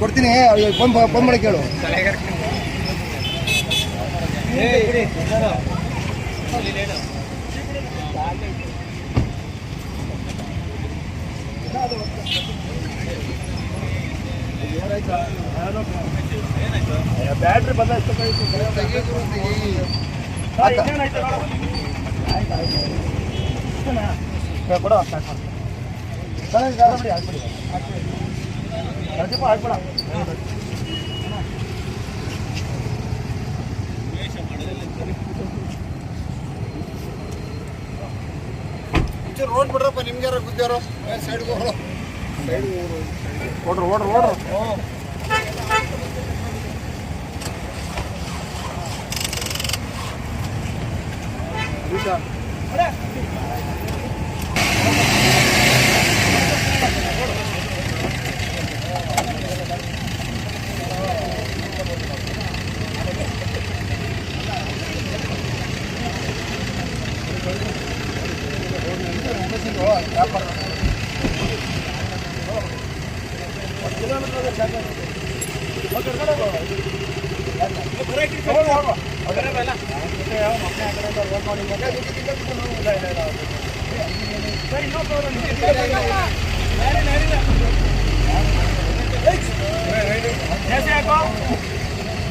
ಕೊಡ್ತೀನಿ phone phone ಮಾಡಿ ಕೇಳು. ಬ್ಯಾಟ್ರಿ ಬಂದ ಕೊಡ ಹಾಕ್ಬಿಡಿ ಹಾಕ್ಬಿಡ ರೋಡ್ ಬಿಡ್ರಪ್ಪ ನಿಮ್ಗೆ ಯಾರು ಗುದ್ದಾರೋ ಸೈಡ್ಗೆ ಹೋಗ್ರು ಓಡ್ರು ಓಡ್ರು ಓಡ್ರು.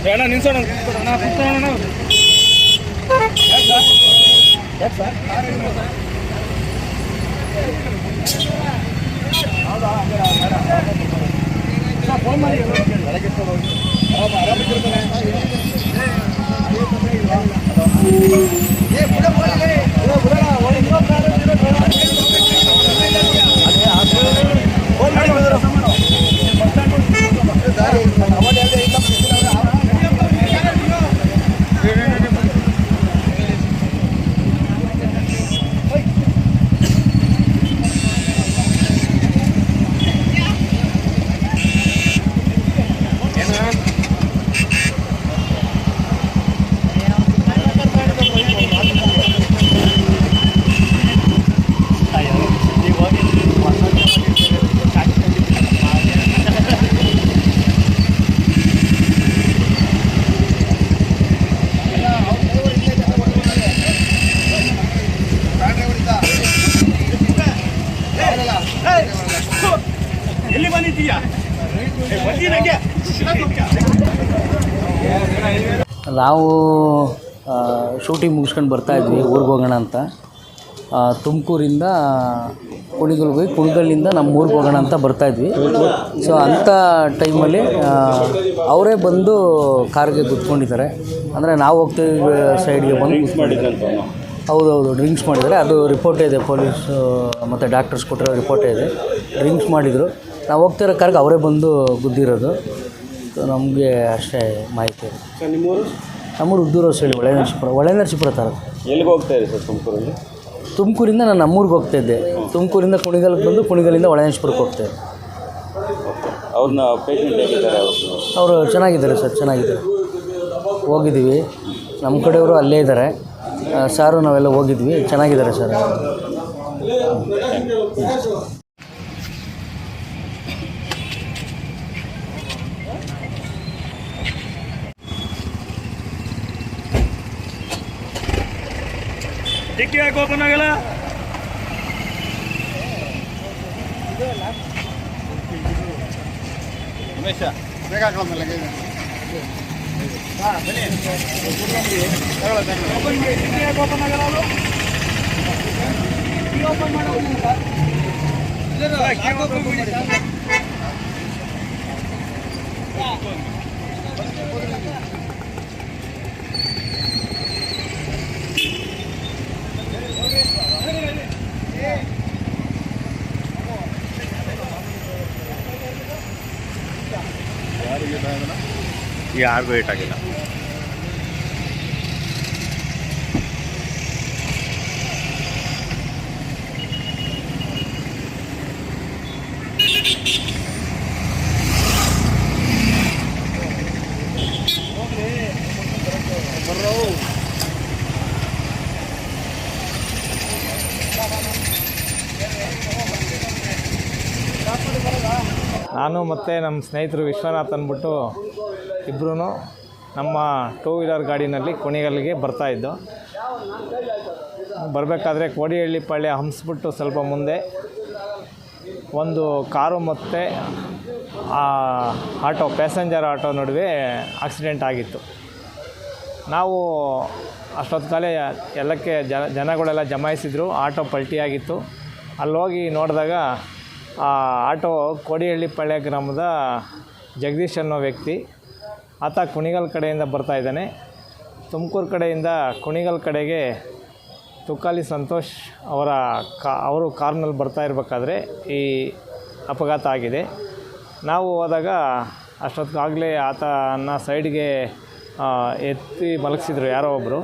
ಅಣ್ಣ ನಿಲ್ಸೋಣ. ಅಣ್ಣ ಕುತ್ಕೊಳ್ಳೋಣ ಅಣ್ಣ. ಎಲ್ಲಿ ನಾವು ಶೂಟಿಂಗ್ ಮುಗಿಸ್ಕೊಂಡು ಬರ್ತಾಯಿದ್ವಿ ಊರಿಗೆ ಹೋಗೋಣ ಅಂತ. ತುಮಕೂರಿಂದ ಕುಣಿಗಲ್ಗೆ ಹೋಗಿ ಕುಣಿಗಲ್ಲಿಂದ ನಮ್ಮ ಊರಿಗೆ ಹೋಗೋಣ ಅಂತ ಬರ್ತಾಯಿದ್ವಿ ಸೊ ಅಂಥ ಟೈಮಲ್ಲಿ ಅವರೇ ಬಂದು ಕಾರ್ಗೆ ಕುತ್ಕೊಂಡಿದ್ದಾರೆ. ಅಂದರೆ ನಾವು ಹೋಗ್ತಿದ್ವಿ ಸೈಡ್ಗೆ ಬಂದು ಹೌದು ಹೌದೌದು ಡ್ರಿಂಕ್ಸ್ ಮಾಡಿದರೆ ಅದು ರಿಪೋರ್ಟೇ ಇದೆ ಪೊಲೀಸು ಮತ್ತು ಡಾಕ್ಟರ್ಸ್ ಕೊಟ್ಟಿರೋ ರಿಪೋರ್ಟೇ ಇದೆ. ಡ್ರಿಂಕ್ಸ್ ಮಾಡಿದರು. ನಾವು ಹೋಗ್ತಿರೋ ಕಾರ್ಗೆ ಅವರೇ ಬಂದು ಗುದ್ದಿರೋದು. ಸೊ ನಮಗೆ ಅಷ್ಟೇ ಮಾಹಿತಿ. ಇದೆ ನಿಮ್ಮೂರು ಉದ್ದೂರು ಹೇಳಿ ಒಳೆ ನರಸೀಪುರ ಒಳೆ ನರಸೀಪುರ ತರ ಎಲ್ಲಿಗೆ ಹೋಗ್ತಾ ಇರಿ ಸರ್ ತುಮಕೂರಲ್ಲಿ? ತುಮಕೂರಿಂದ ನಾನು ನಮ್ಮೂರಿಗೆ ಹೋಗ್ತಾಯಿದ್ದೆ ತುಮಕೂರಿಂದ ಕುಣಿಗಲ್ಗೆ ಬಂದು ಕುಣಿಗಲಿಂದ ಒಳನೇಶ್ವರಕ್ಕೆ ಹೋಗ್ತಾಯಿದ್ದೆ ಅವ್ರನ್ನ ಪೇಷಂಟ್ ಹೇಗಿದ್ದಾರೆ ಅವರು? ಅವರು ಚೆನ್ನಾಗಿದ್ದಾರೆ ಸರ್ ಚೆನ್ನಾಗಿದ್ದಾರೆ. ಹೋಗಿದ್ದೀವಿ. ನಮ್ಮ ಕಡೆಯವರು ಅಲ್ಲೇ ಇದ್ದಾರೆ. ಆ, ಸಾರು ನಾವೆಲ್ಲ ಹೋಗಿದ್ವಿ. ಚೆನ್ನಾಗಿದ್ದಾರೆ ಸರ್. ಡಿಕ್ಕಿ ಯಾಕೆ ಓಪನ್ ಆಗಲ್ಲ ಉಮೇಶ ಬೇಗ ಹಾಕೊಂಡ್ಬಿಡಿ ಓಪನ್ ಡಿಕ್ಕಿ ಯಾಕೆ ಓಪನ್ ಆಗಲ್ಲ ಅದು ಯಾರಿಗೂ ಏಟ್ ಆಗಿಲ್ಲ. ನಾನು ಮತ್ತು ನಮ್ಮ ಸ್ನೇಹಿತರು ವಿಶ್ವನಾಥ್ ಅಂದ್ಬಿಟ್ಟು ಇಬ್ಬರೂ ನಮ್ಮ ಟೂ ವೀಲರ್ ಗಾಡಿನಲ್ಲಿ ಬರ್ತಾ ಬರ್ತಾಯಿದ್ದು ಬರಬೇಕಾದ್ರೆ ಕೋಡಿಹಳ್ಳಿ ಪಳ್ಳಿ ಹಂಸ್ಬಿಟ್ಟು ಸ್ವಲ್ಪ ಮುಂದೆ ಒಂದು ಕಾರು ಮತ್ತು ಆಟೋ ಪ್ಯಾಸೆಂಜರ್ ಆಟೋ ನಡುವೆ ಆಕ್ಸಿಡೆಂಟ್ ಆಗಿತ್ತು. ನಾವು ಅಷ್ಟೊತ್ತು ಕಾಲ ಎಲ್ಲಕ್ಕೆ ಜನ ಜನಗಳೆಲ್ಲ ಜಮಾಯಿಸಿದ್ರು, ಆಟೋ ಪಲ್ಟಿಯಾಗಿತ್ತು. ಅಲ್ಲೋಗಿ ನೋಡಿದಾಗ, ಆ, ಆಟೋ ಕೋಡಿಹಳ್ಳಿ ಪಾಳ್ಯ ಗ್ರಾಮದ ಜಗದೀಶ್ ಅನ್ನೋ ವ್ಯಕ್ತಿ ಆತ ಕುಣಿಗಲ್ ಕಡೆಯಿಂದ ಬರ್ತಾ ಇದ್ದಾನೆ. ತುಮಕೂರು ಕಡೆಯಿಂದ ಕುಣಿಗಲ್ ಕಡೆಗೆ ತುಕಾಲಿ ಸಂತೋಷ್ ಅವರ ಕಾ, ಅವರು ಕಾರ್ನಲ್ಲಿ ಬರ್ತಾ ಇರಬೇಕಾದ್ರೆ ಈ ಅಪಘಾತ ಆಗಿದೆ. ನಾವು ಹೋದಾಗ ಅಷ್ಟೊತ್ತಿಗಾಗಲೇ ಆತನ ಸೈಡ್ಗೆ ಎತ್ತಿ ಮಲಗಿಸಿದ್ರು ಯಾರೋ ಒಬ್ಬರು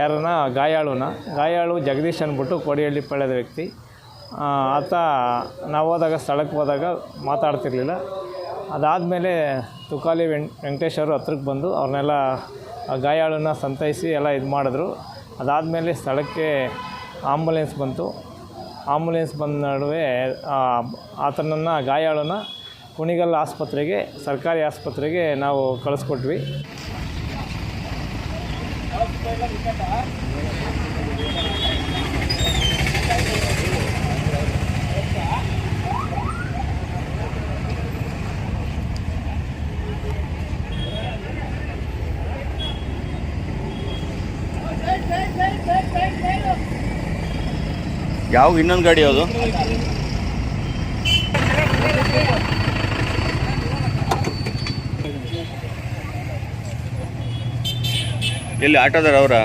ಯಾರನ್ನ? ಗಾಯಾಳುನ. ಗಾಯಾಳು ಜಗದೀಶ್ ಅಂದ್ಬಿಟ್ಟು ಕೋಡಿಹಳ್ಳಿ ಪಳ್ಳದ ವ್ಯಕ್ತಿ. ಆತ, ನಾವು ಹೋದಾಗ ಸ್ಥಳಕ್ಕೆ ಹೋದಾಗ ಮಾತಾಡ್ತಿರ್ಲಿಲ್ಲ. ಅದಾದಮೇಲೆ ತುಕಾಲಿ ವೆಂ, ವೆಂಕಟೇಶ್ ಅವರು ಹತ್ರಕ್ಕೆ ಬಂದು ಅವ್ರನ್ನೆಲ್ಲ ಗಾಯಾಳನ್ನ ಸಂತೈಸಿ ಎಲ್ಲ ಇದು ಮಾಡಿದ್ರು. ಅದಾದಮೇಲೆ ಸ್ಥಳಕ್ಕೆ ಆಂಬುಲೆನ್ಸ್ ಬಂತು. ಆಂಬುಲೆನ್ಸ್ ಬಂದ ನಡುವೆ ಆತನನ್ನು ಗಾಯಾಳನ್ನ ಕುಣಿಗಲ್ ಆಸ್ಪತ್ರೆಗೆ, ಸರ್ಕಾರಿ ಆಸ್ಪತ್ರೆಗೆ ನಾವು ಕಳಿಸ್ಕೊಟ್ವಿ. ಯಾವ ಇನ್ನೊಂದು ಗಾಡಿ ಯಾವುದು? ಎಲ್ಲಿ ಆಟೋದಾರ ಅವರ?